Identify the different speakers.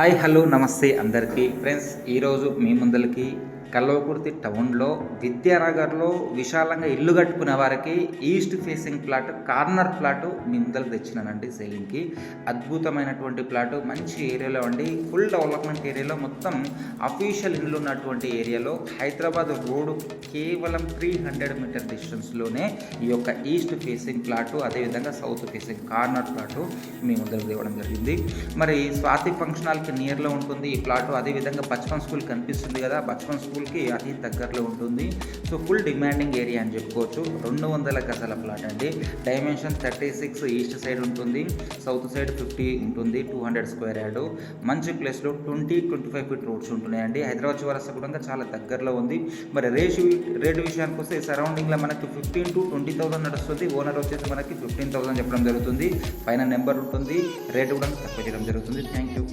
Speaker 1: Hi hello నమస్తే అందరికీ. Friends ఈరోజు మీ ముందలకి కల్వకుర్తి టౌన్లో విద్యానగర్లో విశాలంగా ఇల్లు కట్టుకునే వారికి east facing plot corner plot మీ ముందరకు తెచ్చినానండి సేలింగ్కి అద్భుతమైనటువంటి ప్లాట్ మంచి ఏరియాలో అండి. ఫుల్ డెవలప్మెంట్ ఏరియాలో మొత్తం అఫీషియల్ ఇల్లు ఉన్నటువంటి ఏరియాలో హైదరాబాద్ రోడ్ కేవలం త్రీ హండ్రెడ్ మీటర్ డిస్టెన్స్లోనే ఈ యొక్క ఈస్ట్ ఫేసింగ్ ప్లాటు అదేవిధంగా సౌత్ ఫేసింగ్ కార్నర్ ప్లాటు మీ ముందరకు తేవడం జరిగింది. మరి స్వాతి ఫంక్షన్ హాల్కి నియర్లో ఉంటుంది. ఈ ప్లాటు అదేవిధంగా బచ్పన్ స్కూల్ కనిపిస్తుంది కదా బచ్పన్ స్కూల్కి అతి దగ్గరలో ఉంటుంది. సో ఫుల్ డిమాండింగ్ ఏరియా అని చెప్పుకోవచ్చు. రెండు వందల గజల ప్లాట్ అండి. Dimension thirty six east side ఉంటుంది. సౌత్ సైడ్ ఫిఫ్టీ ఉంటుంది టూ హండ్రెడ్ స్క్వేర్ యార్డ్. మంచి ప్లేస్లో twenty twenty five feet roads ఉంటున్నాయండి. హైదరాబాద్ చివరస్తా కూడా చాలా దగ్గరలో ఉంది. మరి రేషు రేటు విషయానికి వస్తే సరౌండింగ్లో మనకి ఫిఫ్టీన్ టు ట్వంటీ థౌసండ్ నడుస్తుంది. ఓనర్ వచ్చేసి మనకి ఫిఫ్టీన్ థౌసండ్ చెప్పడం జరుగుతుంది. పైన నెంబర్ ఉంటుంది. రేటు కూడా తక్కువ చేయడం జరుగుతుంది. Thank you.